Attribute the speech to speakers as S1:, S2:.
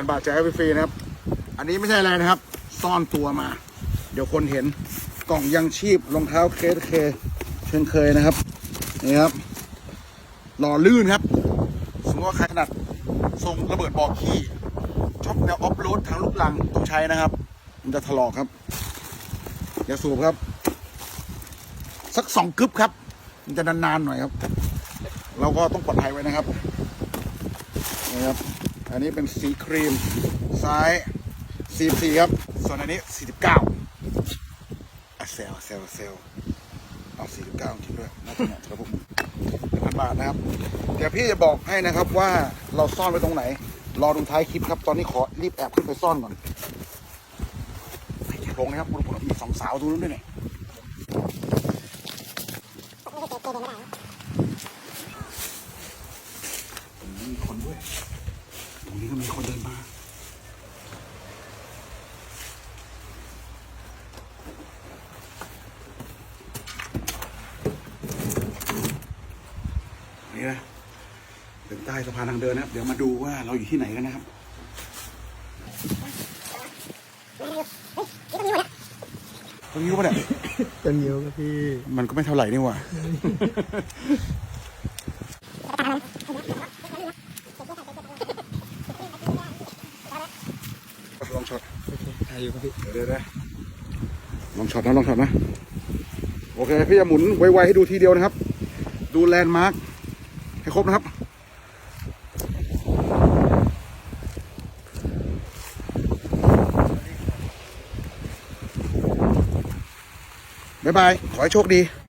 S1: พันบาทแจกฟรีๆนะครับ อันนี้ไม่ใช่อะไรนะครับ ซ่อนตัวมา เดี๋ยวคนเห็นกล่องยังชีพรองเท้าเคสเคเช่นเคยนะครับนี่ครับหล่อลื่นครับสมมติว่าใครถนัดทรงระเบิดบอกขี้ชอบแนวออฟโรดทางลูกลังต้องใช้นะครับ มันจะถลอกครับ อย่าสูบครับ สักสองกึบครับ มันจะนานๆหน่อยครับ เราก็ต้องปลอดภัยไว้นะครับนี่ครับ อันนี้เป็นสีครีมซ้าย44ครับ ส่วนอันนี้49เซลเซลเซลเอา49จริงด้วยน่าจะเหมาะสำหรับพวกมึงหนึ่งบาทนะครับ เดี๋ยวพี่จะบอกให้นะครับว่าเราซ่อนไว้ตรงไหน รอดูท้ายคลิปครับ ตอนนี้ขอรีบแอบขึ้นไปซ่อนก่อนลงนะครับคุณมีสองสาวดูนู้นด้วยเนี่ยมีคนด้วย ตรงนี้ก็มีคนเดินมานี่นะเดินใต้สะพานทางเดินนะครับ เดี๋ยวมาดูว่าเราอยู่ที่ไหนกันนะครับตรงนี้วปะเนี่ย
S2: ต้นเยียวครับพี่
S1: มันก็ไม่เท่าไหร่นี่หว่า ลองช็อต
S2: ถ่ายอยู่ครับพี่
S1: เดี๋ยวเดี๋ยวเดี๋ยวลองช็อตนะลองช็อตนะโอเคพี่จะหมุนไวๆให้ดูทีเดียวนะครับ ดูแลนด์มาร์คให้ครบนะครับบ๊ายบาย ขอให้โชคดี